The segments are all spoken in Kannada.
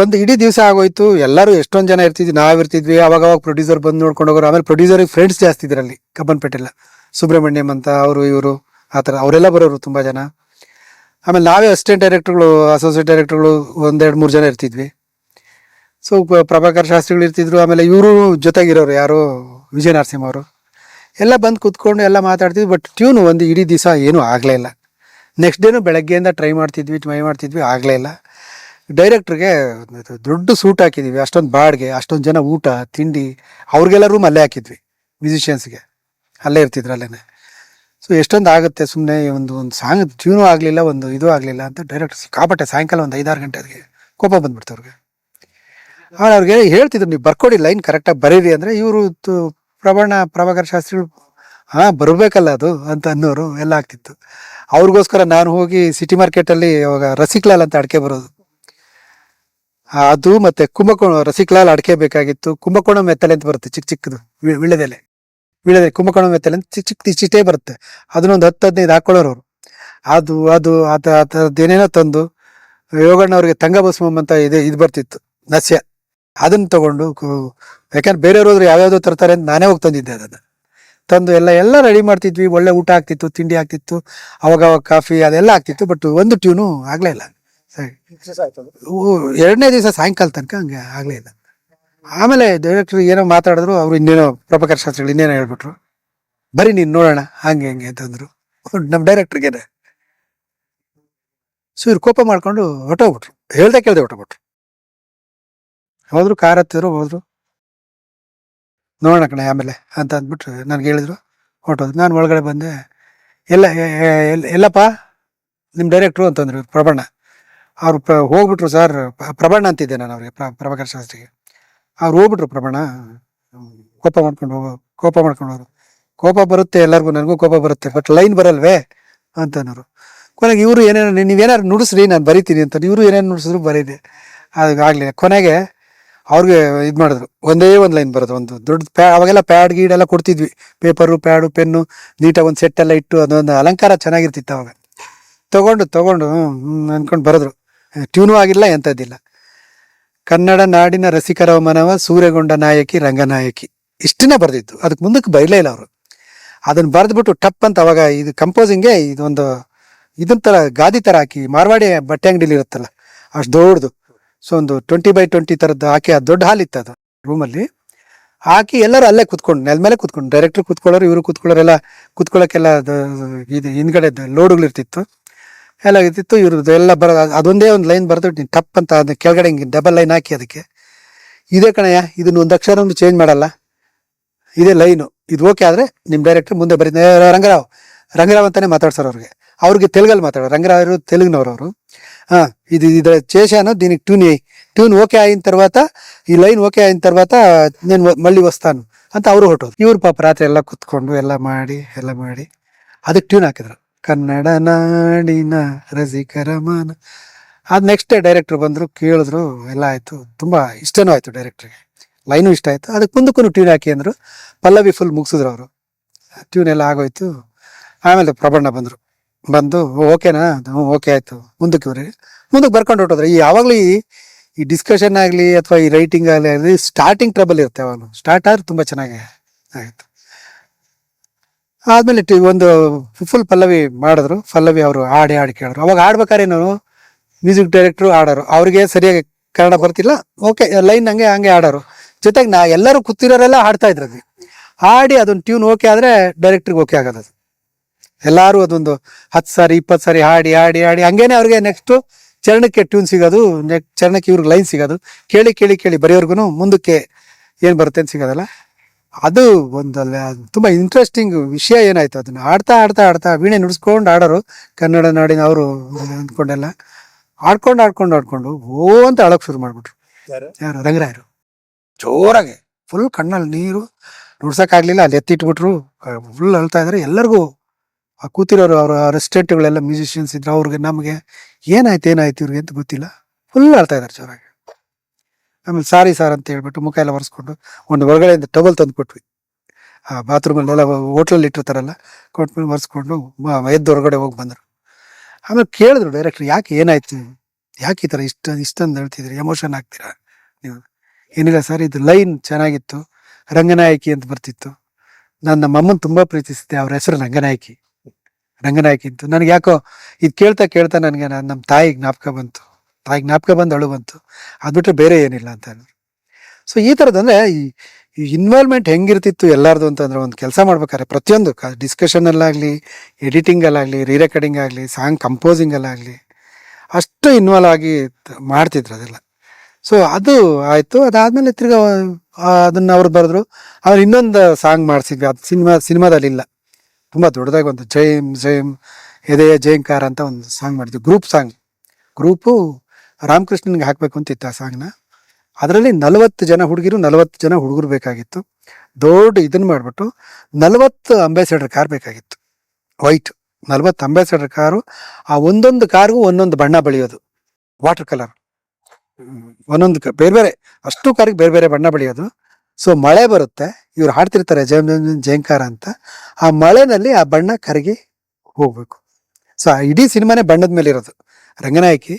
ಒಂದು ಇಡೀ ದಿವಸ ಆಗೋಯ್ತು. ಎಲ್ಲರೂ ಎಷ್ಟೊಂದು ಜನ ಇರ್ತಿದ್ವಿ ನಾವಿರ್ತಿದ್ವಿ ಅವಾಗ ಅವಾಗ ಪ್ರೊಡ್ಯೂಸರ್ ಬಂದು ನೋಡ್ಕೊಂಡು ಹೋಗೋರು. ಆಮೇಲೆ ಪ್ರೊಡ್ಯೂಸರ್ ಫ್ರೆಂಡ್ಸ್ ಜಾಸ್ತಿ ಇದ್ರಲ್ಲಿ ಕಬ್ಬನ್ಪೇಟೆಲ್ಲ. ಸುಬ್ರಹ್ಮಣ್ಯಂ ಅಂತ ಅವರು, ಇವರು, ಆ ಥರ. ಅವರೆಲ್ಲ ಬರೋರು ತುಂಬ ಜನ. ಆಮೇಲೆ ನಾವೇ ಅಸಿಸ್ಟೆಂಟ್ ಡೈರೆಕ್ಟ್ರುಗಳು ಅಸೋಸಿಯೇಟ್ ಡೈರೆಕ್ಟ್ರುಗಳು ಒಂದೆರಡು ಮೂರು ಜನ ಇರ್ತಿದ್ವಿ. ಸೊ ಪ್ರಭಾಕರ್ ಶಾಸ್ತ್ರಿಗಳು ಇರ್ತಿದ್ರು. ಆಮೇಲೆ ಇವರು ಜೊತೆಗಿರೋರು ಯಾರು, ವಿಜಯ ನರಸಿಂಹ ಅವರು. ಎಲ್ಲ ಬಂದು ಕೂತ್ಕೊಂಡು ಎಲ್ಲ ಮಾತಾಡ್ತಿದ್ವಿ. ಬಟ್ ಟ್ಯೂನ್ ಒಂದು ಇಡೀ ದಿವಸ ಏನೂ ಆಗಲೇ ಇಲ್ಲ. ನೆಕ್ಸ್ಟ್ ಡೇನು ಬೆಳಗ್ಗೆಯಿಂದ ಟ್ರೈ ಮಾಡ್ತಿದ್ವಿ ಟ್ರೈ ಮಾಡ್ತಿದ್ವಿ, ಆಗಲೇ ಇಲ್ಲ. ಡೈರೆಕ್ಟ್ರಿಗೆ ದೊಡ್ಡ ಸೂಟ್ ಹಾಕಿದ್ವಿ. ಅಷ್ಟೊಂದು ಬಾಡಿಗೆ, ಅಷ್ಟೊಂದು ಜನ ಊಟ, ತಿಂಡಿ ಅವ್ರಿಗೆಲ್ಲ ರೂಮ್ ಅಲ್ಲೇ ಹಾಕಿದ್ವಿ. ಮ್ಯೂಸಿಷಿಯನ್ಸ್ಗೆ ಅಲ್ಲೇ ಇರ್ತಿದ್ರು ಅಲ್ಲೇ ಸೊ ಎಷ್ಟೊಂದು ಆಗುತ್ತೆ ಸುಮ್ಮನೆ ಒಂದು ಒಂದು ಸಾಂಗ್ ಟ್ಯೂನು ಆಗಲಿಲ್ಲ, ಒಂದು ಇದು ಆಗಲಿಲ್ಲ ಅಂತ ಡೈರೆಕ್ಟ್ ಕಾಪಟ್ಟೆ ಸಾಯಂಕಾಲ ಒಂದು ಐದಾರು ಗಂಟೆಗೆ ಕೋಪ ಬಂದ್ಬಿಡ್ತು ಅವ್ರಿಗೆ. ಆಮೇಲೆ ಅವ್ರಿಗೆ ಹೇಳ್ತಿದ್ರು, ನೀವು ಬರ್ಕೊಡಿ ಲೈನ್ ಕರೆಕ್ಟಾಗಿ ಬರೀರಿ ಅಂದರೆ ಇವರು ಪ್ರಬಣ ಪ್ರಭಾಕರ್ ಶಾಸ್ತ್ರಿಗಳು ಹಾಂ, ಬರಬೇಕಲ್ಲ ಅದು ಅಂತ ಅನ್ನೋರು ಎಲ್ಲ ಆಗ್ತಿತ್ತು. ಅವ್ರಿಗೋಸ್ಕರ ನಾನು ಹೋಗಿ ಸಿಟಿ ಮಾರ್ಕೆಟಲ್ಲಿ ಇವಾಗ ರಸಿಕ್ಲಾಲ್ ಅಂತ ಅಡಿಕೆ ಬರೋದು. ಅದು ಮತ್ತೆ ಕುಂಭಕೋಣ, ರಸಿಕ್ಲಾಲ್ ಅಡಿಕೆ ಬೇಕಾಗಿತ್ತು. ಕುಂಭಕೋಣ ಮೆತ್ತಲೆ ಅಂತ ಬರುತ್ತೆ ಚಿಕ್ಕ ಚಿಕ್ಕದು ವಿಳೆದೆಲೆ ವಿಳ್ಯದೆಲೆ ಕುಂಭಕೋಣ ಮೆತ್ತಲೆ ಅಂತ ಚಿಕ್ಕ ಚಿಕ್ಕ ಚಿಟ್ಟೆ ಬರುತ್ತೆ. ಅದನ್ನೊಂದು ಹತ್ತು ಹದಿನೈದು ಹಾಕೊಳ್ಳೋರು ಅವರು. ಅದು ಅದು, ಅದ ಅದೇನೇನೋ ತಂದು ಯೋಗಣ್ಣ ಅವರಿಗೆ ತಂಗ ಬಸ್ಮಂ ಅಂತ ಇದೆ, ಇದು ಬರ್ತಿತ್ತು, ನಸ್ಯ. ಅದನ್ನ ತಗೊಂಡು ಯಾಕಂದ್ರೆ ಬೇರೆಯವ್ರು ಹೋದ್ರೆ ಯಾವ್ಯಾವ್ದೋ ತರ್ತಾರೆ ಅಂತ ನಾನೇ ಹೋಗಿ ತಂದಿದ್ದೆ ಅದನ್ನ. ತಂದು ಎಲ್ಲ ಎಲ್ಲ ರೆಡಿ ಮಾಡ್ತಿದ್ವಿ. ಒಳ್ಳೆ ಊಟ ಆಗ್ತಿತ್ತು, ತಿಂಡಿ ಆಗ್ತಿತ್ತು ಅವಾಗ ಕಾಫಿ ಅದೆಲ್ಲ ಆಗ್ತಿತ್ತು ಬಟ್ ಒಂದು ಟ್ಯೂನು ಆಗಲೇ ಇಲ್ಲ. ಸರಿ. ಎರಡನೇ ದಿವಸ ಸಾಯಂಕಾಲ ತನಕ ಹಂಗೆ ಆಗಲೇ ಇಲ್ಲ. ಆಮೇಲೆ ಡೈರೆಕ್ಟರ್ ಏನೋ ಮಾತಾಡಿದ್ರು ಅವ್ರು ಇನ್ನೇನೋ ಪ್ರಭಾಕರ್ ಶಾಸ್ತ್ರಿಗಳು ಇನ್ನೇನೋ ಹೇಳ್ಬಿಟ್ರು. ಬರೀ ನೀನು ನೋಡೋಣ ಹಂಗೆ ಹಂಗೆ ಅಂತಂದ್ರು ನಮ್ಮ ಡೈರೆಕ್ಟರ್ಗೇನೆ ಸೊ ಇವ್ರು ಕೋಪ ಮಾಡ್ಕೊಂಡು ಹೊಟ್ಟೋಗ್ಬಿಟ್ರು ಹೇಳ್ದೆ ಕೇಳ್ದೆ ಹೊಟ್ಟೋಗ್ಬಿಟ್ರು ಹೋದ್ರು ಕಾರ್ ಹತ್ತಿದ್ರು ಹೋದ್ರು. ನೋಡೋಣ ಕಣೆ ಆಮೇಲೆ ಅಂತ ಅಂದ್ಬಿಟ್ಟು ನನಗೆ ಹೇಳಿದ್ರು. ಹೊಟ್ಟೋದ್ರು ನಾನು ಒಳಗಡೆ ಬಂದೆ ಎಲ್ಲ ಎಲ್ಲಪ್ಪ ನಿಮ್ಮ ಡೈರೆಕ್ಟ್ರು ಅಂತಂದ್ರು ಪ್ರಭಣ್ಣ ಅವ್ರು ಪ್ರ ಹೋಗ್ಬಿಟ್ರು ಸರ್ ಪ್ರಬಣ ಅಂತಿದ್ದೆ ನಾನು ಅವ್ರಿಗೆ, ಪ್ರ, ಪ್ರಭಾಕರ್ ಶಾಸ್ತ್ರಿಗೆ. ಅವ್ರು ಹೋಗ್ಬಿಟ್ರು ಪ್ರಬಣ ಕೋಪ ಮಾಡ್ಕೊಂಡು ಹೋಗೋ, ಕೋಪ ಮಾಡ್ಕೊಂಡು ಹೋದ್ರು. ಕೋಪ ಬರುತ್ತೆ ಎಲ್ಲರಿಗೂ, ನನಗೂ ಕೋಪ ಬರುತ್ತೆ ಬಟ್ ಲೈನ್ ಬರಲ್ವೇ? ಅನ್ನೋರು. ಕೊನೆಗೆ ಇವರು ಏನೇನು ನೀವೇನಾದ್ರು ನುಡಿಸ್ರಿ, ನಾನು ಬರಿತೀನಿ ಅಂತ ಇವರು ಏನೇನು ನುಡಿಸಿದ್ರು ಬರೀದೆ ಅದು ಆಗಲಿಲ್ಲ ಕೊನೆಗೆ ಅವ್ರಿಗೆ ಇದು ಮಾಡಿದ್ರು. ಒಂದೇ ಒಂದು ಲೈನ್ ಬರೋದು, ಒಂದು ದೊಡ್ಡ ಪ್ಯಾ, ಅವಾಗೆಲ್ಲ ಪ್ಯಾಡ್ ಗೀಡ್ ಎಲ್ಲ ಕೊಡ್ತಿದ್ವಿ. ಪೇಪರು ಪ್ಯಾಡು ಪೆನ್ನು, ನೀಟಾಗಿ ಒಂದು ಸೆಟ್ ಎಲ್ಲ ಇಟ್ಟು ಅದೊಂದು ಅಲಂಕಾರ ಚೆನ್ನಾಗಿರ್ತಿತ್ತು ಅವಾಗ. ತಗೊಂಡು ತಗೊಂಡು ಅಂದ್ಕೊಂಡು ಬರೆದ್ರು. ಟ್ಯೂನು ಆಗಿಲ್ಲ, ಎಂಥದ್ದಿಲ್ಲ. ಕನ್ನಡ ನಾಡಿನ ರಸಿಕರ ಮನವ ಸೂರ್ಯಗೊಂಡ ನಾಯಕಿ, ರಂಗನಾಯಕಿ. ಇಷ್ಟನ್ನ ಬರೆದಿತ್ತು. ಅದಕ್ಕೆ ಮುಂದಕ್ಕೆ ಬರಲೇ ಇಲ್ಲ ಅವರು. ಅದನ್ನು ಬರೆದ್ಬಿಟ್ಟು ಟಪ್ ಅಂತ ಅವಾಗ ಇದು ಕಂಪೋಸಿಂಗೆ ಇದೊಂದು ಇದನ್ನ ಥರ ಗಾದಿ ಥರ ಹಾಕಿ, ಮಾರ್ವಾಡಿ ಬಟ್ಟೆ ಅಂಗಡಿಲಿ ಇರುತ್ತಲ್ಲ, ಅಷ್ಟು ದೊಡ್ಡದು. ಸೊ ಒಂದು ಟ್ವೆಂಟಿ ಬೈ ಟ್ವೆಂಟಿ ಥರದ್ದು ಹಾಕಿ, ಅದು ದೊಡ್ಡ ಹಾಲ್ ಇತ್ತು ಅದು ರೂಮಲ್ಲಿ. ಹಾಕಿ ಎಲ್ಲರೂ ಅಲ್ಲೇ ಕುತ್ಕೊಂಡು, ನೆಲ ಮೇಲೆ ಕುತ್ಕೊಂಡು ಡೈರೆಕ್ಟರ್ ಕುತ್ಕೊಳ್ಳೋರು, ಇವರು ಕುತ್ಕೊಳ್ಳೋರೆಲ್ಲ ಕುತ್ಕೊಳ್ಳೋಕ್ಕೆಲ್ಲ ಇದು ಹಿಂದ್ಗಡೆ ಲೋಡುಗಳು ಇರ್ತಿತ್ತು ಎಲ್ಲ ಇರ್ತಿತ್ತು ಇವ್ರದ್ದು ಎಲ್ಲ ಬರೋ ಅದೊಂದೇ ಒಂದು ಲೈನ್ ಬರೆದು ಟಪ್ ಅಂತ ಅದನ್ನ ಕೆಳಗಡೆ ಹಿಂಗೆ ಡಬಲ್ ಲೈನ್ ಹಾಕಿ ಅದಕ್ಕೆ ಇದೇ ಕಣಯ್ಯ ಇದನ್ನ ಒಂದು ಅಕ್ಷರ ಚೇಂಜ್ ಮಾಡಲ್ಲ ಇದೇ ಲೈನು ಇದು ಓಕೆ ಆದ್ರೆ ನಿಮ್ ಡೈರೆಕ್ಟರ್ ಮುಂದೆ ಬರೀ ಏ, ರಂಗರಾವ್ ರಂಗರಾವ್ ಅಂತಾನೆ ಮಾತಾಡ್ಸೋರು ಅವ್ರಿಗೆ ಅವ್ರಿಗೆ ತೆಲುಗಲ್ಲಿ ಮಾತಾಡೋರು ರಂಗರಾವ್ ಅವರು ತೆಲುಗಿನವ್ರು ಅವರು ಹಾ ఇది ఇది చేశాను దీనికి ట్యూన్ అయ్యి ట్యూన్ ఓకే అయిన తర్వాత ఈ లైన్ ఓకే అయిన తర్వాత నేను మళ్ళీ వస్తాను ಅಂತ ಅವರು ಹೊರಟೋದು ಇವ್ರು ಪಾಪ ರಾತ್ರಿ ಎಲ್ಲ ಕುತ್ಕೊಂಡು ಎಲ್ಲ ಮಾಡಿ ಎಲ್ಲ ಮಾಡಿ ಅದಕ್ಕೆ ಟ್ಯೂನ್ ಹಾಕಿದ್ರು ಕನ್ನಡ ನಾಡಿನ ರಸಿಕರ ಮಾನ. ಅದ್ ನೆಕ್ಸ್ಟ್ ಡೇ ಡೈರೆಕ್ಟರ್ ಬಂದ್ರು ಕೇಳಿದ್ರು, ಎಲ್ಲ ಆಯ್ತು, ತುಂಬಾ ಇಷ್ಟನೂ ಆಯ್ತು ಡೈರೆಕ್ಟ್ರಿಗೆ ಲೈನು ಇಷ್ಟ ಆಯ್ತು. ಅದಕ್ಕೆ ಮುಂದಕ್ಕೂ ಟ್ಯೂನ್ ಹಾಕಿ ಅಂದ್ರು. ಪಲ್ಲವಿ ಫುಲ್ ಮುಗಿಸಿದ್ರು ಅವರು. ಟ್ಯೂನ್ ಎಲ್ಲ ಆಗೋಯ್ತು. ಆಮೇಲೆ ಪ್ರಬಣ್ಣ ಬಂದರು. ಬಂದು ಓಕೆನಾ ಹ್ಞೂ ಓಕೆ ಆಯ್ತು. ಮುಂದಕ್ಕೆ ಬರ್ರಿ ಮುಂದಕ್ಕೆ ಬರ್ಕೊಂಡು ಹೊಟ್ಟಿದ್ರೆ ಈ ಯಾವಾಗಲೂ ಈ ಈ ಡಿಸ್ಕಷನ್ ಆಗಲಿ, ಅಥವಾ ಈ ರೈಟಿಂಗ್ ಆಗಲಿ ಆಗಲಿ ಸ್ಟಾರ್ಟಿಂಗ್ ಟ್ರಬಲ್ ಇರುತ್ತೆ ಯಾವಾಗಲೂ. ಸ್ಟಾರ್ಟ್ ಆದ್ರೆ ತುಂಬ ಚೆನ್ನಾಗಿ ಆಯಿತು ಆದ್ಮೇಲೆ ಒಂದು ಫುಲ್ ಪಲ್ಲವಿ ಮಾಡಿದ್ರು. ಪಲ್ಲವಿ ಅವರು ಹಾಡಿ ಹಾಡಿ ಕೇಳಿದ್ರು. ಅವಾಗ ಹಾಡ್ಬೇಕಾರೇನು ಮ್ಯೂಸಿಕ್ ಡೈರೆಕ್ಟ್ರು ಆಡೋರು ಅವ್ರಿಗೆ ಸರಿಯಾಗಿ ಕನ್ನಡ ಬರ್ತಿಲ್ಲ. ಓಕೆ ಲೈನ್ ಹಂಗೆ ಹಂಗೆ ಆಡೋರು ಜೊತೆಗೆ ನಾ ಎಲ್ಲರೂ ಕೂತಿರೋರೆಲ್ಲ ಹಾಡ್ತಾ ಇದ್ರು ಅದು ಹಾಡಿ ಅದೊಂದು ಟ್ಯೂನ್ ಓಕೆ ಆದ್ರೆ ಡೈರೆಕ್ಟ್ರಿಗೆ ಓಕೆ ಆಗೋದು ಎಲ್ಲಾರು ಅದೊಂದು ಹತ್ತು ಸಾರಿ, ಇಪ್ಪತ್ತು ಸಾರಿ ಹಾಡಿ ಹಾಡಿ ಹಾಡಿ. ಹಂಗೇನೆ ಅವ್ರಿಗೆ ನೆಕ್ಸ್ಟ್ ಚರಣಕ್ಕೆ ಟ್ಯೂನ್ ಸಿಗೋದು ನೆಕ್ಸ್ಟ್ ಚರಣಕ್ಕೆ ಇವ್ರಿಗೆ ಲೈನ್ ಸಿಗೋದು. ಕೇಳಿ ಕೇಳಿ ಕೇಳಿ ಬರೆಯೋರ್ಗು ಮುಂದಕ್ಕೆ ಏನು ಬರುತ್ತೆ ಅಂತ ಸಿಗೋದಲ್ಲ? ಅದು ಒಂದಲ್ಲ ತುಂಬಾ ಇಂಟ್ರೆಸ್ಟಿಂಗ್ ವಿಷಯ ಏನಾಯ್ತು ಅದನ್ನ ಆಡ್ತಾ ಆಡ್ತಾ ಆಡ್ತಾ ವೀಣೆ ನುಡಿಸ್ಕೊಂಡು ಆಡೋರು ಕನ್ನಡ ನಾಡಿನ ಅವರು ಅಂದ್ಕೊಂಡೆಲ್ಲ. ಆಡ್ಕೊಂಡು ಆಡ್ಕೊಂಡು ಆಡ್ಕೊಂಡು ಓ ಅಂತ ಅಳೋಕೆ ಶುರು ಮಾಡ್ಬಿಟ್ರು. ಯಾರು? ರಂಗರಾಯರು. ಜೋರಾಗಿ. ಫುಲ್ ಕಣ್ಣಲ್ಲಿ ನೀರು ನುಡ್ಸೋಕ್ಕಾಗಲಿಲ್ಲ ಅಲ್ಲಿ ಎತ್ತಿಟ್ಬಿಟ್ರು. ಫುಲ್ ಅಳ್ತಾ ಇದಾರೆ. ಎಲ್ಲರಿಗೂ ಆ ಕೂತಿರೋರು ಅವ್ರ ರೆಸ್ಟೋರೆಂಟ್ಗಳೆಲ್ಲ ಮ್ಯೂಸಿಷಿಯನ್ಸ್ ಇದ್ರು ಅವ್ರಿಗೆ ನಮಗೆ ಏನಾಯ್ತು ಏನಾಯ್ತು ಇವ್ರಿಗೆ ಅಂತ ಗೊತ್ತಿಲ್ಲ. ಫುಲ್ ಅಳ್ತಾ ಇದಾರೆ ಜೋರಾಗಿ. ಆಮೇಲೆ ಸಾರಿ ಸಾರ್ ಅಂತ ಹೇಳ್ಬಿಟ್ಟು ಮುಖ ಎಲ್ಲ ಒರೆಸ್ಕೊಂಡು ಒಂದು ಹೊರಗಡೆಯಿಂದ ಟವಲ್ ತಂದು ಕೊಟ್ವಿ ಆ ಬಾತ್ರೂಮಲ್ಲೆಲ್ಲ ಹೋಟ್ಲಲ್ಲಿ ಇಟ್ಟಿರ್ತಾರಲ್ಲ, ಕೊಟ್ಮೇಲೆ ಒರೆಸ್ಕೊಂಡು ಎದ್ದು ಹೊರಗಡೆ ಹೋಗಿ ಬಂದರು. ಆಮೇಲೆ ಕೇಳಿದ್ರು ಡೈರೆಕ್ಟ್ರ್ ಯಾಕೆ ಏನಾಯ್ತು? ಯಾಕೆ ಈ ಥರ ಇಷ್ಟ, ಇಷ್ಟೊಂದು ಹೇಳ್ತಿದ್ರಿ ಎಮೋಷನ್ ಆಗ್ತೀರಾ ನೀವು? ಏನಿಲ್ಲ ಸರ್ ಇದು ಲೈನ್ ಚೆನ್ನಾಗಿತ್ತು, ರಂಗನಾಯಕಿ ಅಂತ ಬರ್ತಿತ್ತು. ನಾನು ನಮ್ಮ ಅಮ್ಮನ ತುಂಬ ಪ್ರೀತಿಸಿದ್ದೆ ಅವ್ರ ಹೆಸರು ರಂಗನಾಯಕಿ. ರಂಗನಾಯಕಿ ಅಂತ. ನನಗೆ ಯಾಕೋ ಇದು ಕೇಳ್ತಾ ಕೇಳ್ತಾ ನನಗೆ ನಾನು ನಮ್ಮ ತಾಯಿಗೆ ಜ್ಞಾಪಕ ಬಂತು. ತಾಯಿ ಜ್ಞಾಪಕ ಬಂದು ಅಳು ಬಂತು. ಅದು ಬಿಟ್ಟರೆ ಬೇರೆ ಏನಿಲ್ಲ ಅಂತ ಸೊ ಈ ಥರದಂದ್ರೆ ಈ ಇನ್ವಾಲ್ವ್ಮೆಂಟ್ ಹೆಂಗಿರ್ತಿತ್ತು ಎಲ್ಲರದು ಅಂತಂದ್ರೆ ಒಂದು ಕೆಲಸ ಮಾಡ್ಬೇಕಾದ್ರೆ ಪ್ರತಿಯೊಂದು ಡಿಸ್ಕಷನಲ್ಲಾಗಲಿ ಎಡಿಟಿಂಗಲ್ಲಾಗಲಿ ರೀ ರೆಕಾರ್ಡಿಂಗ್ ಆಗಲಿ ಸಾಂಗ್ ಕಂಪೋಸಿಂಗಲ್ಲಾಗಲಿ ಅಷ್ಟು ಇನ್ವಾಲ್ವ್ ಆಗಿ ಮಾಡ್ತಿದ್ರು ಅದೆಲ್ಲ. ಸೊ ಅದು ಆಯಿತು. ಅದಾದಮೇಲೆ ತಿರ್ಗಾ ಅದನ್ನು ಅದನ್ನ ಅವ್ರು ಬರೆದ್ರು. ಅವ್ರು ಇನ್ನೊಂದು ಸಾಂಗ್ ಮಾಡಿಸಿದ್ವಿ. ಅದು ಸಿನಿಮಾ ಸಿನಿಮಾದಲ್ಲಿ ಇಲ್ಲ ತುಂಬ ದೊಡ್ಡದಾಗಿ ಒಂದು ಜೈಮ್ ಜೈಮ್, ಎದೆಯ ಜಯಂಕಾರ ಅಂತ ಒಂದು ಸಾಂಗ್ ಮಾಡಿದ್ವಿ. ಗ್ರೂಪ್ ಸಾಂಗ್ ಗ್ರೂಪು ರಾಮಕೃಷ್ಣನ್ಗೆ ಹಾಕಬೇಕು ಅಂತ ಇತ್ತು ಆ ಸಾಂಗ್ನ ಅದರಲ್ಲಿ ನಲವತ್ತು ಜನ ಹುಡುಗಿರು, ನಲವತ್ತು ಜನ ಹುಡುಗರು ಬೇಕಾಗಿತ್ತು. ದೊಡ್ಡ ಇದನ್ನ ಮಾಡಿಬಿಟ್ಟು ನಲವತ್ತು ಅಂಬಾಸಿಡರ್ ಕಾರ್ ಬೇಕಾಗಿತ್ತು. ವೈಟ್ ನಲವತ್ತು ಅಂಬಾಸಿಡರ್ ಕಾರು, ಆ ಒಂದೊಂದು ಕಾರ್ಗೂ ಒಂದೊಂದು ಬಣ್ಣ ಬಳಿಯೋದು. ವಾಟರ್ ಕಲರ್ ಒಂದೊಂದು ಬೇರೆ ಬೇರೆ, ಅಷ್ಟು ಕಾರಿಗೆ ಬೇರೆ ಬೇರೆ ಬಣ್ಣ ಬಳಿಯೋದು. ಸೊ ಮಳೆ ಬರುತ್ತೆ. ಇವ್ರು ಹಾಡ್ತಿರ್ತಾರೆ ಜಯಂ ಜಯಂಕಾರ ಅಂತ. ಆ ಮಳೆನಲ್ಲಿ ಆ ಬಣ್ಣ ಕರಗಿ ಹೋಗ್ಬೇಕು. ಸೊ ಆ ಇಡೀ ಸಿನಿಮಾನೇ ಬಣ್ಣದ ಮೇಲೆ ಇರೋದು ರಂಗನಾಯಕಿ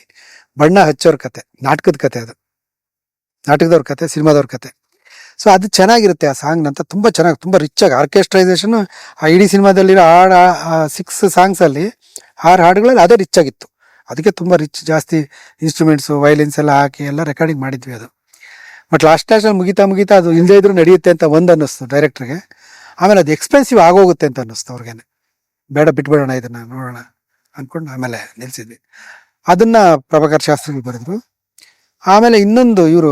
ಬಣ್ಣ ಹಚ್ಚೋರ್ ಕತೆ, ನಾಟಕದ ಕತೆ ಅದು. ನಾಟಕದವ್ರ ಕತೆ, ಸಿನಿಮಾದವ್ರ ಕತೆ. ಸೊ ಅದು ಚೆನ್ನಾಗಿರುತ್ತೆ ಆ ಸಾಂಗ್ ಅಂತ ತುಂಬ ಚೆನ್ನಾಗಿ, ತುಂಬ ರಿಚ್ ಆಗಿ ಆರ್ಕೆಸ್ಟ್ರೈಸೇಷನ್ ಆ ಇಡೀ ಸಿನಿಮಾದಲ್ಲಿರೋ ಹಾಡು ಸಿಕ್ಸ್ ಸಾಂಗ್ಸ್ ಅಲ್ಲಿ ಆರು ಹಾಡುಗಳಲ್ಲಿ ಅದೇ ರಿಚ್ ಆಗಿತ್ತು. ಅದಕ್ಕೆ ತುಂಬ ರಿಚ್ ಜಾಸ್ತಿ ಇನ್ಸ್ಟ್ರೂಮೆಂಟ್ಸ್ ವೈಲಿನ್ಸ್ ಎಲ್ಲ ಹಾಕಿ ಎಲ್ಲ ರೆಕಾರ್ಡಿಂಗ್ ಮಾಡಿದ್ವಿ ಅದು. ಬಟ್ ಲಾಸ್ಟ್ ಲಾಸ್ಟಲ್ಲಿ ಮುಗಿತಾ ಮುಗಿತಾ ಅದು ಇಲ್ಲದೇ ಇದ್ರೂ ನಡೆಯುತ್ತೆ ಅಂತ ಒಂದು ಅನ್ನಿಸ್ತು ಡೈರೆಕ್ಟ್ರಿಗೆ ಆಮೇಲೆ ಅದು ಎಕ್ಸ್ಪೆನ್ಸಿವ್ ಆಗೋಗುತ್ತೆ ಅಂತ ಅನ್ನಿಸ್ತು ಅವ್ರಿಗೇನೆ. ಬೇಡ, ಬಿಟ್ಬಿಡೋಣ ಇದನ್ನ, ನೋಡೋಣ ಅಂದ್ಕೊಂಡು ಆಮೇಲೆ ನಿಲ್ಸಿದ್ವಿ. ಅದನ್ನ ಪ್ರಭಾಕರ್ ಶಾಸ್ತ್ರಿ ಬರೆದ್ರು. ಆಮೇಲೆ ಇನ್ನೊಂದು ಇವರು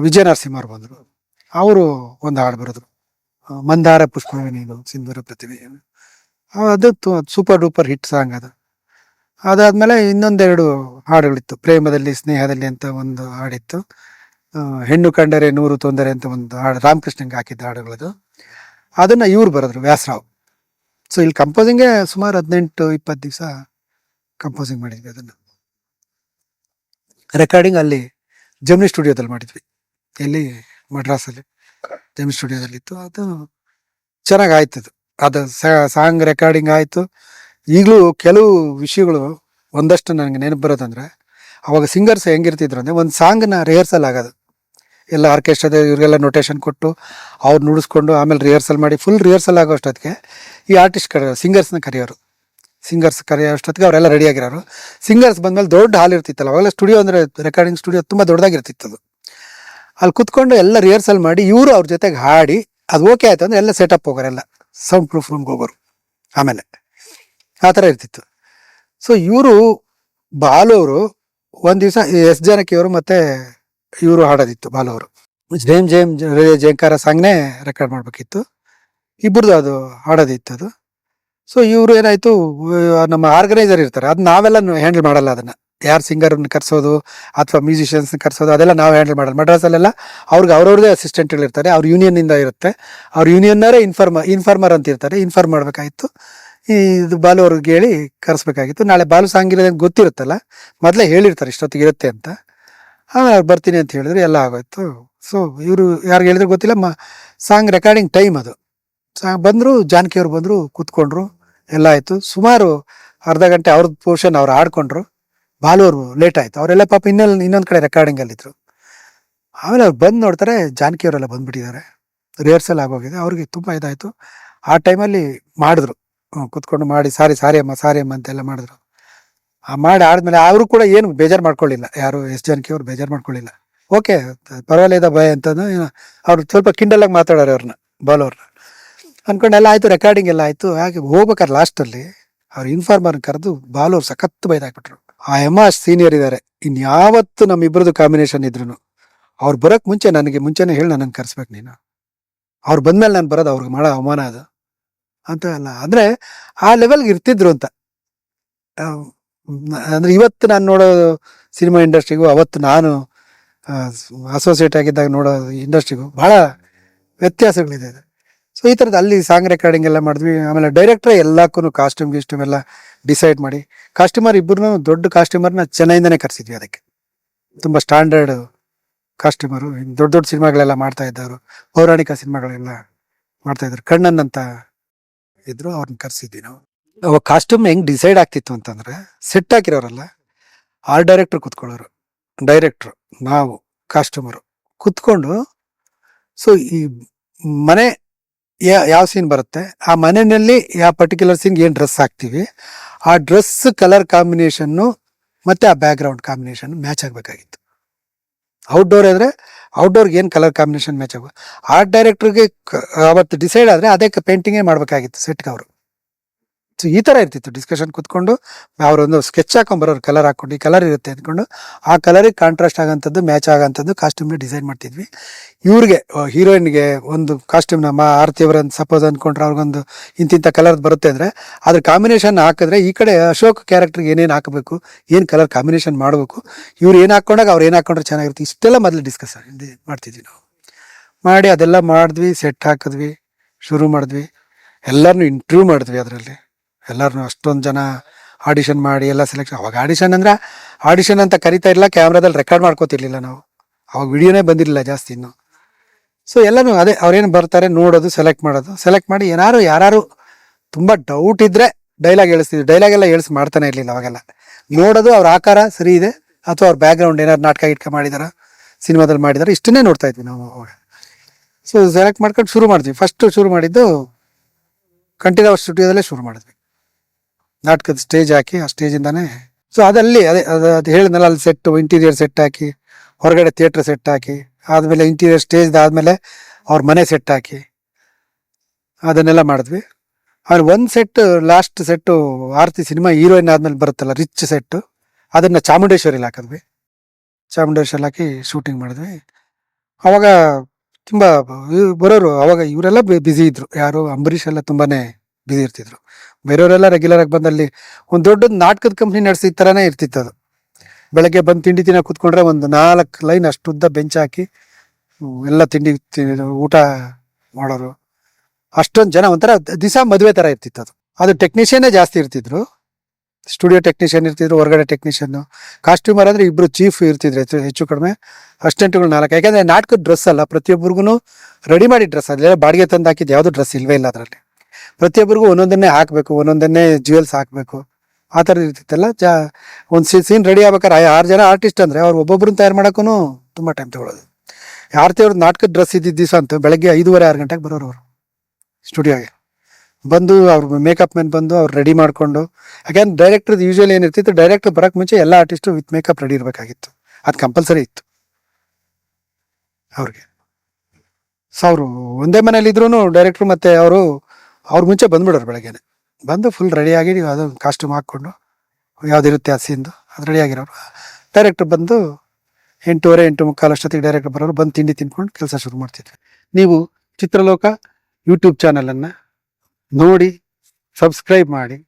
ವಿಜಯ ನರಸಿಂಹ ಅವ್ರು ಬಂದರು. ಅವರು ಒಂದು ಹಾಡು ಬರೆದ್ರು. ಮಂದಾರ ಪುಷ್ಪವೇ ನೀನು, ಸಿಂಧೂರ ಪ್ರತಿಮೆ. ಅದು ಸೂಪರ್ ಡೂಪರ್ ಹಿಟ್ ಸಾಂಗ್ ಅದು. ಅದಾದ್ಮೇಲೆ ಇನ್ನೊಂದೆರಡು ಹಾಡುಗಳಿತ್ತು. ಪ್ರೇಮದಲ್ಲಿ, ಸ್ನೇಹದಲ್ಲಿ ಅಂತ ಒಂದು ಹಾಡಿತ್ತು. ಹೆಣ್ಣು ಕಂಡರೆ ನೂರು ತೊಂದರೆ ಅಂತ ಒಂದು ಹಾಡು ರಾಮಕೃಷ್ಣಂಗೆ ಹಾಕಿದ್ದ ಹಾಡುಗಳದು. ಅದನ್ನ ಇವ್ರು ಬರೆದ್ರು, ವ್ಯಾಸರಾವ್. ಸೊ ಇಲ್ಲಿ ಕಂಪೋಸಿಂಗೇ ಸುಮಾರು ಹದಿನೆಂಟು, ಇಪ್ಪತ್ತು ದಿವಸ ಕಂಪೋಸಿಂಗ್ ಮಾಡಿದ್ವಿ ಅದನ್ನು. ರೆಕಾರ್ಡಿಂಗ್ ಅಲ್ಲಿ ಜಮ್ನಿ ಸ್ಟುಡಿಯೋದಲ್ಲಿ ಮಾಡಿದ್ವಿ. ಎಲ್ಲಿ? ಮಡ್ರಾಸಲ್ಲಿ ಜಮ್ನಿ ಸ್ಟುಡಿಯೋದಲ್ಲಿತ್ತು ಅದು ಚೆನ್ನಾಗಿ ಆಯ್ತು ಅದು ಅದು ಸಾಂಗ್ ರೆಕಾರ್ಡಿಂಗ್ ಆಯಿತು. ಈಗಲೂ ಕೆಲವು ವಿಷಯಗಳು ಒಂದಷ್ಟು ನನಗೆ ನೆನಪು ಬರೋದಂದ್ರೆ, ಅವಾಗ ಸಿಂಗರ್ಸ್ ಹೆಂಗಿರ್ತಿದ್ರು ಅಂದರೆ ಒಂದು ಸಾಂಗ್ನ ರಿಹರ್ಸಲ್ ಆಗೋದು. ಎಲ್ಲ ಆರ್ಕೆಸ್ಟ್ರಾದ ಇವರಿಗೆಲ್ಲ ನೋಟೇಷನ್ ಕೊಟ್ಟು ಅವ್ರು ನುಡಿಸ್ಕೊಂಡು ಆಮೇಲೆ ರಿಹರ್ಸಲ್ ಮಾಡಿ ಫುಲ್ ರಿಹರ್ಸಲ್ ಆಗೋ ಅಷ್ಟೊತ್ತಿಗೆ ಈ ಆರ್ಟಿಸ್ಟ್ ಕರೆಯೋರು ಸಿಂಗರ್ಸ್ನ ಕರೆಯೋರು. ಸಿಂಗರ್ಸ್ ಕರೆಯೋ ಅಷ್ಟೊತ್ತಿಗೆ ಅವರೆಲ್ಲ ರೆಡಿ ಆಗಿರೋರು ಸಿಂಗರ್ಸ್ ಬಂದ್ಮೇಲೆ ದೊಡ್ಡ ಹಾಲ್ ಇರ್ತಿತ್ತಲ್ಲ ಅವಾಗೆಲ್ಲ ಸ್ಟುಡಿಯೋ ಅಂದ್ರೆ ರೆಕಾರ್ಡಿಂಗ್ ಸ್ಟುಡಿಯೋ ತುಂಬಾ ದೊಡ್ಡದಾಗಿರ್ತಿತ್ತು ಅಲ್ಲಿ ಕುತ್ಕೊಂಡು ಎಲ್ಲ ರಿಹರ್ಸಲ್ ಮಾಡಿ ಇವರು ಅವ್ರ ಜೊತೆಗೆ ಹಾಡಿ ಅದು ಓಕೆ ಆಯಿತು ಅಂದರೆ ಎಲ್ಲ ಸೆಟಪ್ ಹೋಗೋರು ಎಲ್ಲ ಸೌಂಡ್ ಪ್ರೂಫ್ ರೂಮ್ಗೆ ಹೋಗೋರು ಆಮೇಲೆ ಆ ಥರ ಇರ್ತಿತ್ತು ಸೊ ಇವರು ಬಾಲು ಅವರು ಒಂದು ದಿವಸ ಎಸ್ ಜಾನಕಿ ಅವರು ಮತ್ತೆ ಇವರು ಹಾಡೋದಿತ್ತು ಬಾಲು ಅವರು ಜೇಮ್ ಜೇಮ್ ಜಯಂಕಾರ ಸಾಂಗ್ನೇ ರೆಕಾರ್ಡ್ ಮಾಡಬೇಕಿತ್ತು ಇಬ್ಬರದು ಅದು ಹಾಡೋದಿತ್ತು ಅದು ಸೊ ಇವರು ಏನಾಯ್ತು ನಮ್ಮ ಆರ್ಗನೈಸರ್ ಇರ್ತಾರೆ. ಅದು ನಾವೆಲ್ಲ ಹ್ಯಾಂಡಲ್ ಮಾಡಲ್ಲ ಅದನ್ನ. ಯಾರು ಸಿಂಗರ್ನ ಕರ್ಸೋದು, ಅಥವಾ ಮ್ಯೂಸಿಷಿಯನ್ಸ್ ಕರ್ಸೋದು, ಅದೆಲ್ಲ ನಾವು ಹ್ಯಾಂಡಲ್ ಮಾಡಲ್ಲ. ಮಡ್ರಾಸಲ್ಲೆಲ್ಲ ಅವ್ರಿಗೆ ಅವ್ರವ್ರದೇ ಅಸಿಸ್ಟೆಂಟ್ಗಳಿರ್ತಾರೆ ಅವ್ರ ಯೂನಿಯನ್ ಇಂದ ಇರುತ್ತೆ. ಅವ್ರ ಯೂನಿಯನ್ನರೇ ಇನ್ಫಾರ್ಮ ಇನ್ಫಾರ್ಮರ್ ಅಂತ ಇರ್ತಾರೆ. ಇನ್ಫಾರ್ಮ್ ಮಾಡಬೇಕಾಗಿತ್ತು. ಇದು ಬಾಲು ಅವ್ರಿಗೆ ಹೇಳಿ ಕರೆಸ್ಬೇಕಾಗಿತ್ತು. ನಾಳೆ ಬಾಲು ಸಾಂಗ್ ಇರೋದಂಗೆ ಗೊತ್ತಿರುತ್ತಲ್ಲ, ಮೊದಲೇ ಹೇಳಿರ್ತಾರೆ ಇಷ್ಟೊತ್ತಿಗೆ ಇರುತ್ತೆ ಅಂತ. ಆಮೇಲೆ ಅವ್ರು ಬರ್ತೀನಿ ಅಂತ ಹೇಳಿದ್ರು, ಎಲ್ಲ ಆಗೋಯ್ತು. ಸೊ ಇವರು ಯಾರಿಗೆ ಹೇಳಿದ್ರು ಗೊತ್ತಿಲ್ಲ, ಮ ಸಾಂಗ್ ರೆಕಾರ್ಡಿಂಗ್ ಟೈಮ್ ಅದು. ಸಾಂಗ್ ಬಂದರು, ಜಾನಕಿ ಅವ್ರು ಬಂದರು, ಕೂತ್ಕೊಂಡ್ರು. ಎಲ್ಲ ಆಯಿತು. ಸುಮಾರು ಅರ್ಧ ಗಂಟೆ ಅವ್ರದ್ದು ಪೋರ್ಷನ್ ಅವ್ರು ಆಡ್ಕೊಂಡ್ರು. ಬಾಲು ಅವರು ಲೇಟ್ ಆಯ್ತು. ಅವರೆಲ್ಲ ಪಾಪ ಇನ್ನೊಂದು ಇನ್ನೊಂದು ಕಡೆ ರೆಕಾರ್ಡಿಂಗ್ ಅಲ್ಲಿದ್ರು ಆಮೇಲೆ ಅವ್ರು ಬಂದು ನೋಡ್ತಾರೆ, ಜಾನಕಿ ಅವರೆಲ್ಲ ಬಂದ್ಬಿಟ್ಟಿದ್ದಾರೆ. ರಿಹರ್ಸಲ್ ಆಗೋಗಿದೆ. ಅವ್ರಿಗೆ ತುಂಬ ಇದಾಯಿತು. ಆ ಟೈಮಲ್ಲಿ ಮಾಡಿದ್ರು. ಕುತ್ಕೊಂಡು ಮಾಡಿ, ಸಾರಿ ಸಾರಿ ಅಮ್ಮ ಸಾರಿ ಅಮ್ಮ ಅಂತೆಲ್ಲ ಮಾಡಿದ್ರು. ಆ ಮಾಡಿ ಆದ್ಮೇಲೆ ಅವರು ಕೂಡ ಏನು ಬೇಜಾರು ಮಾಡ್ಕೊಳ್ಳಿಲ್ಲ. ಯಾರು, ಎಸ್ ಜಾನಕಿ ಅವ್ರು ಬೇಜಾರು ಮಾಡ್ಕೊಳ್ಳಿಲ್ಲ. ಓಕೆ, ಪರವಾಗಿಲ್ಲ ಭಯ ಅಂತಂದು ಅವ್ರು ಸ್ವಲ್ಪ ಕಿಂಡಲಾಗಿ ಮಾತಾಡೋರು ಅವ್ರನ್ನ ಬಾಲ್ ಅವ್ರನ್ನ ಅನ್ಕೊಂಡು ಎಲ್ಲ ಆಯ್ತು ರೆಕಾರ್ಡಿಂಗ್ ಎಲ್ಲ ಆಯ್ತು. ಹಾಗೆ ಹೋಗ್ಬೇಕಾದ್ರೆ ಲಾಸ್ಟಲ್ಲಿ ಅವ್ರು ಇನ್ಫಾರ್ಮರ್ ಕರೆದು ಬಾಲು ಅವ್ರು ಸಖತ್ ಬೈದಾಕ್ಬಿಟ್ರು. ಆ ಎಮ್ಮ ಸೀನಿಯರ್ ಇದ್ದಾರೆ ಇನ್ಯಾವತ್ತು ನಮ್ಮಿಬ್ಬರದು ಕಾಂಬಿನೇಷನ್ ಇದ್ರು ಅವ್ರು ಬರೋಕೆ ಮುಂಚೆ ನನಗೆ, ಮುಂಚೆನೆ ಹೇಳಿ ನನಗೆ ಕರ್ಸ್ಬೇಕು ನೀನು. ಅವ್ರು ಬಂದ್ಮೇಲೆ ನಾನು ಬರೋದು ಅವ್ರಿಗೆ ಮಾಡೋ ಅವಮಾನ ಅದು. ಅಂತ ಅಲ್ಲ. ಅಂದ್ರೆ ಆ ಲೆವೆಲ್ಗೆ ಇರ್ತಿದ್ರು ಅಂತ. ಅಂದರೆ ಇವತ್ತು ನಾನು ನೋಡೋ ಸಿನಿಮಾ ಇಂಡಸ್ಟ್ರಿಗೂ ಅವತ್ತು ನಾನು ಅಸೋಸಿಯೇಟ್ ಆಗಿದ್ದಾಗ ನೋಡೋ ಇಂಡಸ್ಟ್ರಿಗೂ ಬಹಳ ವ್ಯತ್ಯಾಸಗಳಿದೆ ಸೊ ಈ ಥರದ್ದು ಅಲ್ಲಿ ಸಾಂಗ್ ರೆಕಾರ್ಡಿಂಗ್ ಎಲ್ಲ ಮಾಡಿದ್ವಿ. ಆಮೇಲೆ ಡೈರೆಕ್ಟ್ರೇ ಎಲ್ಲಕ್ಕೂ ಕಾಸ್ಟ್ಯೂಮ್ ಗಿಸ್ಟ್ಯೂಮ್ ಎಲ್ಲ ಡಿಸೈಡ್ ಮಾಡಿ ಕಾಸ್ಟ್ಯೂಮರ್ ಇಬ್ಬರು ದೊಡ್ಡ ಕಾಸ್ಟ್ಯೂಮರ್ನ ಚೆನ್ನೈಯಿಂದನೇ ಕರೆಸಿದ್ವಿ ಅದಕ್ಕೆ. ತುಂಬ ಸ್ಟ್ಯಾಂಡರ್ಡ್ ಕಾಸ್ಟ್ಯೂಮರು ದೊಡ್ಡ ದೊಡ್ಡ ಸಿನಿಮಾಗಳೆಲ್ಲ ಮಾಡ್ತಾ ಇದ್ದವರು, ಪೌರಾಣಿಕ ಸಿನಿಮಾಗಳೆಲ್ಲ ಮಾಡ್ತಾ ಇದ್ರು. ಕಣ್ಣನ್ ಅಂತ ಇದ್ರು ಅವ್ರನ್ನ ಕರೆಸಿದ್ವಿ ನಾವು. ಅವಾಗ ಕಾಸ್ಟ್ಯೂಮ್ ಹೆಂಗ್ ಡಿಸೈಡ್ ಆಗ್ತಿತ್ತು ಅಂತಂದ್ರೆ ಸೆಟ್ ಹಾಕಿರೋರಲ್ಲ ಆರ್ ಡೈರೆಕ್ಟ್ರ್ ಕುತ್ಕೊಳ್ಳೋರು ಡೈರೆಕ್ಟ್ರು ನಾವು ಕಾಸ್ಟ್ಯೂಮರು ಕುತ್ಕೊಂಡು ಸೊ ಈ ಮನೆ ಯಾವ ಸೀನ್ ಬರುತ್ತೆ? ಆ ಮನೆಯಲ್ಲಿ ಯಾವ ಪರ್ಟಿಕ್ಯುಲರ್ ಸೀನ್ಗೆ ಏನು ಡ್ರೆಸ್ ಹಾಕ್ತೀವಿ? ಆ ಡ್ರೆಸ್ ಕಲರ್ ಕಾಂಬಿನೇಷನ್ನು ಮತ್ತು ಆ ಬ್ಯಾಕ್ಗ್ರೌಂಡ್ ಕಾಂಬಿನೇಷನ್ ಮ್ಯಾಚ್ ಆಗಬೇಕಾಗಿತ್ತು. ಔಟ್ಡೋರ್ ಆದರೆ ಔಟ್ಡೋರ್ಗೆ ಏನು ಕಲರ್ ಕಾಂಬಿನೇಷನ್ ಮ್ಯಾಚ್ ಆಗೋ ಆರ್ಟ್ ಡೈರೆಕ್ಟ್ರಿಗೆ ಅವತ್ತು ಡಿಸೈಡ್ ಆದರೆ ಅದೇ ಪೇಂಟಿಂಗೇ ಮಾಡಬೇಕಾಗಿತ್ತು ಸೆಟ್ಗೆ ಅವರು. ಈ ಥರ ಇರ್ತಿತ್ತು ಡಿಸ್ಕಷನ್ ಕುತ್ಕೊಂಡು. ಅವರೊಂದು ಸ್ಕೆಚ್ ಹಾಕೊಂಡ್ಬರೋರು ಕಲರ್ ಹಾಕೊಂಡು ಈ ಕಲರ್ ಇರುತ್ತೆ ಅಂದ್ಕೊಂಡು ಆ ಕಲರಿಗೆ ಕಾಂಟ್ರಾಸ್ಟ್ ಆಗೋಂಥದ್ದು ಮ್ಯಾಚ್ ಆಗೋಂಥದ್ದು ಕಾಸ್ಟ್ಯೂಮ್ನ ಡಿಸೈನ್ ಮಾಡ್ತಿದ್ವಿ. ಇವ್ರಿಗೆ ಹೀರೋಯಿನ್ಗೆ ಒಂದು ಕಾಸ್ಟ್ಯೂಮ್ ಮಾ ಆರತಿ ಅವರಂತ ಸಪೋಸ್ ಅಂದ್ಕೊಂಡ್ರೆ ಅವ್ರಿಗೊಂದು ಇಂತಿಂಥ ಕಲರ್ ಬರುತ್ತೆ ಅಂದರೆ, ಅದ್ರ ಕಾಂಬಿನೇಷನ್ ಹಾಕಿದ್ರೆ ಈ ಕಡೆ ಅಶೋಕ್ ಕ್ಯಾರೆಕ್ಟರ್ಗೆ ಏನೇನು ಹಾಕಬೇಕು, ಏನು ಕಲರ್ ಕಾಂಬಿನೇಷನ್ ಮಾಡಬೇಕು, ಇವ್ರು ಏನು ಹಾಕ್ಕೊಂಡಾಗ ಅವ್ರು ಏನು ಹಾಕೊಂಡ್ರೆ ಚೆನ್ನಾಗಿರುತ್ತೆ. ಇಷ್ಟೆಲ್ಲ ಮೊದಲು ಡಿಸ್ಕಸ್ ಮಾಡ್ತಿದ್ವಿ ನಾವು. ಮಾಡಿ ಅದೆಲ್ಲ ಮಾಡಿದ್ವಿ ಸೆಟ್ ಹಾಕಿದ್ವಿ, ಶುರು ಮಾಡಿದ್ವಿ. ಎಲ್ಲರನ್ನೂ ಇಂಟ್ರ್ಯೂ ಮಾಡಿದ್ವಿ ಅದರಲ್ಲಿ. ಎಲ್ಲರನ್ನೂ ಅಷ್ಟೊಂದು ಜನ ಆಡಿಷನ್ ಮಾಡಿ ಎಲ್ಲ ಸೆಲೆಕ್ಷನ್ ಅವಾಗ ಆಡಿಷನ್ ಅಂದ್ರೆ ಆಡಿಷನ್ ಅಂತ ಕರಿತಾ ಇರಲಿಲ್ಲ, ಕ್ಯಾಮ್ರಾದಲ್ಲಿ ರೆಕಾರ್ಡ್ ಮಾಡ್ಕೋತಿರ್ಲಿಲ್ಲ ನಾವು. ಅವಾಗ ವಿಡಿಯೋನೇ ಬಂದಿರಲಿಲ್ಲ ಜಾಸ್ತಿ ಇನ್ನು. ಸೊ ಎಲ್ಲನೂ ಅದೇ, ಅವ್ರೇನು ಬರ್ತಾರೆ ನೋಡೋದು ಸೆಲೆಕ್ಟ್ ಮಾಡೋದು. ಸೆಲೆಕ್ಟ್ ಮಾಡಿ ಏನಾರು ಯಾರು ತುಂಬ ಡೌಟ್ ಇದ್ರೆ ಡೈಲಾಗ್ ಹೇಳಿಸ್ತಿದ್ವಿ ಡೈಲಾಗ್ ಎಲ್ಲ ಹೇಳಿಸಿ ಮಾಡ್ತಾನೆ ಇರಲಿಲ್ಲ ಅವಾಗೆಲ್ಲ. ನೋಡೋದು ಅವ್ರ ಆಕಾರ ಸರಿ ಇದೆ, ಅಥವಾ ಅವ್ರ ಬ್ಯಾಕ್ಗ್ರೌಂಡ್ ಏನಾದ್ರು ನಾಟಕ ಇಟ್ಕ ಮಾಡಿದಾರ, ಸಿನಿಮಾದಲ್ಲಿ ಮಾಡಿದಾರ, ಇಷ್ಟನ್ನೇ ನೋಡ್ತಾ ಇದ್ವಿ ನಾವು ಅವಾಗ. ಸೊ ಸೆಲೆಕ್ಟ್ ಮಾಡ್ಕೊಂಡು ಶುರು ಮಾಡಿದ್ವಿ. ಫಸ್ಟ್ ಶುರು ಮಾಡಿದ್ದು ಕಂಠೀರವ ಸ್ಟುಡಿಯೋದಲ್ಲೇ ಶುರು ಮಾಡಿದ್ವಿ. ನಾಟಕದ ಸ್ಟೇಜ್ ಹಾಕಿ, ಆ ಸ್ಟೇಜಿಂದಾನೇ ಸೊ ಅದಲ್ಲಿ, ಅದೇ, ಅದು ಅದು ಹೇಳಿದ್ನಲ್ಲ, ಅಲ್ಲಿ ಸೆಟ್ ಇಂಟೀರಿಯರ್ ಸೆಟ್ ಹಾಕಿ, ಹೊರಗಡೆ ಥಿಯೇಟ್ರ್ ಸೆಟ್ ಹಾಕಿ, ಆದಮೇಲೆ ಇಂಟೀರಿಯರ್ ಸ್ಟೇಜ್ ಆದಮೇಲೆ ಅವ್ರ ಮನೆ ಸೆಟ್ ಹಾಕಿ, ಅದನ್ನೆಲ್ಲ ಮಾಡಿದ್ವಿ. ಆಮೇಲೆ ಒಂದು set last set Aarathi cinema heroine ಆದ್ಮೇಲೆ ಬರುತ್ತಲ್ಲ ರಿಚ್ ಸೆಟ್ಟು ಅದನ್ನ ಚಾಮುಂಡೇಶ್ವರಿಲಿ ಹಾಕಿದ್ವಿ. ಚಾಮುಂಡೇಶ್ವರಿ ಹಾಕಿ ಶೂಟಿಂಗ್ ಮಾಡಿದ್ವಿ. ಅವಾಗ ತುಂಬ ಬರೋರು, ಅವಾಗ ಇವರೆಲ್ಲ ಬ್ಯುಸಿ ಇದ್ರು. ಯಾರು, ಅಂಬರೀಷ್ ಎಲ್ಲ ತುಂಬಾನೇ ಬ್ಯುಸಿ ಇರ್ತಿದ್ರು ಬೇರೆಯವರೆಲ್ಲ ರೆಗ್ಯುಲರ್ ಆಗಿ ಬಂದಲ್ಲಿ ಒಂದು ದೊಡ್ಡ ನಾಟಕದ ಕಂಪ್ನಿ ನಡೆಸಿದ ಥರನೇ ಇರ್ತಿತ್ತು ಅದು. ಬೆಳಗ್ಗೆ ಬಂದು ತಿಂಡಿ ತಿನ್ನ ಕೂತ್ಕೊಂಡ್ರೆ ಒಂದು ನಾಲ್ಕು ಲೈನ್ ಅಷ್ಟುದ್ದ ಬೆಂಚ್ ಹಾಕಿ ಎಲ್ಲ ತಿಂಡಿ ಊಟ ಮಾಡೋರು. ಅಷ್ಟೊಂದು ಜನ ಒಂಥರ ದಿವಸ ಮದುವೆ ಥರ ಇರ್ತಿತ್ತು ಅದು. ಅದು ಟೆಕ್ನಿಷಿಯನ್ನೇ ಜಾಸ್ತಿ ಇರ್ತಿದ್ರು. ಸ್ಟುಡಿಯೋ ಟೆಕ್ನಿಷಿಯನ್ ಇರ್ತಿದ್ರು, ಹೊರಗಡೆ ಟೆಕ್ನಿಷಿಯನ್ ಕಾಸ್ಟ್ಯೂಮರ್ ಅಂದ್ರೆ ಇಬ್ರು ಚೀಫ್ ಇರ್ತಿದ್ರು ಹೆಚ್ಚು ಹೆಚ್ಚು ಕಡಿಮೆ. ಅಸಿಸ್ಟೆಂಟ್ಗಳು ನಾಲ್ಕು. ಯಾಕಂದ್ರೆ ನಾಟಕದ ಡ್ರೆಸ್ ಅಲ್ಲ ಪ್ರತಿಯೊಬ್ಬರಿಗೂ ರೆಡಿ ಮಾಡಿ ಡ್ರೆಸ್ ಅದೆಲ್ಲ ಬಾಡಿಗೆ ತಂದು ಹಾಕಿದ್ದು ಯಾವುದು ಡ್ರೆಸ್ ಇಲ್ವೇ ಇಲ್ಲ ಅದರಲ್ಲಿ. ಪ್ರತಿಯೊಬ್ಬರಿಗೂ ಒಂದೊಂದನ್ನೇ ಹಾಕಬೇಕು, ಒಂದೊಂದನ್ನೇ ಜ್ಯುವೆಲ್ಸ್ ಹಾಕಬೇಕು. ಆ ಥರ ಇರ್ತಿತ್ತಲ್ಲ? ಜಾ, ಒಂದು ಸೀನ್ ರೆಡಿ ಆಗ್ಬೇಕಾದ್ರೆ, ಆ- ಆರು ಜನ ಆರ್ಟಿಸ್ಟ್ ಅಂದರೆ ಅವ್ರು ಒಬ್ಬೊಬ್ಬರನ್ನ ತಯಾರು ಮಾಡೋಕ್ಕೂ ತುಂಬ ಟೈಮ್ ತೊಗೊಳೋದು. ಆರತಿ ಅವ್ರದ್ದು ನಾಟಕದ ಡ್ರೆಸ್ ಇದ್ದಿದ್ದ ದಿವಸ ಅಂತ ಬೆಳಗ್ಗೆ ಐದೂವರೆ, ಆರು ಗಂಟೆಗೆ ಬರೋರು ಅವರು ಸ್ಟುಡಿಯೋಗೆ ಬಂದು ಅವ್ರ ಮೇಕಪ್ ಮೆನ್ ಬಂದು ಅವ್ರು ರೆಡಿ ಮಾಡಿಕೊಂಡು ಯಾಕೆಂದ್ರೆ ಡೈರೆಕ್ಟರ್ ಯೂಶುವಲಿ ಏನಿರ್ತಿತ್ತು ಡೈರೆಕ್ಟರ್ ಬರೋಕ್ಕೆ ಮುಂಚೆ ಎಲ್ಲ ಆರ್ಟಿಸ್ಟು ವಿತ್ ಮೇಕಪ್ ರೆಡಿ ಇರಬೇಕಾಗಿತ್ತು. ಅದು ಕಂಪಲ್ಸರಿ ಇತ್ತು. ಅವ್ರಿಗೆ. ಸೊ ಅವರು ಒಂದೇ ಮನೇಲಿ ಇದ್ರೂ ಡೈರೆಕ್ಟ್ರು ಮತ್ತು ಅವರು ಅವ್ರ ಮುಂಚೆ ಬಂದ್ಬಿಡೋರು ಬೆಳಗ್ಗೆನೆ. ಬಂದು ಫುಲ್ ರೆಡಿಯಾಗಿ ಅದು ಕಾಸ್ಟ್ಯೂಮ್ ಹಾಕ್ಕೊಂಡು ಯಾವ್ದಿರುತ್ತೆ ಆ ಸೀನ್ದು ಅದು ರೆಡಿಯಾಗಿರೋರು ಡೈರೆಕ್ಟ್ರ್ ಬಂದು ಎಂಟೂವರೆ ಎಂಟು ಮುಕ್ಕಾಲು ಅಷ್ಟೊತ್ತಿಗೆ ಡೈರೆಕ್ಟರ್ ಬರೋರು ಬಂದು ತಿಂಡಿ ತಿನ್ಕೊಂಡು ಕೆಲಸ ಶುರು ಮಾಡ್ತಿದ್ವಿ ನೀವು ಚಿತ್ರಲೋಕ ಯೂಟ್ಯೂಬ್ ಚಾನಲನ್ನು ನೋಡಿ ಸಬ್ಸ್ಕ್ರೈಬ್ ಮಾಡಿ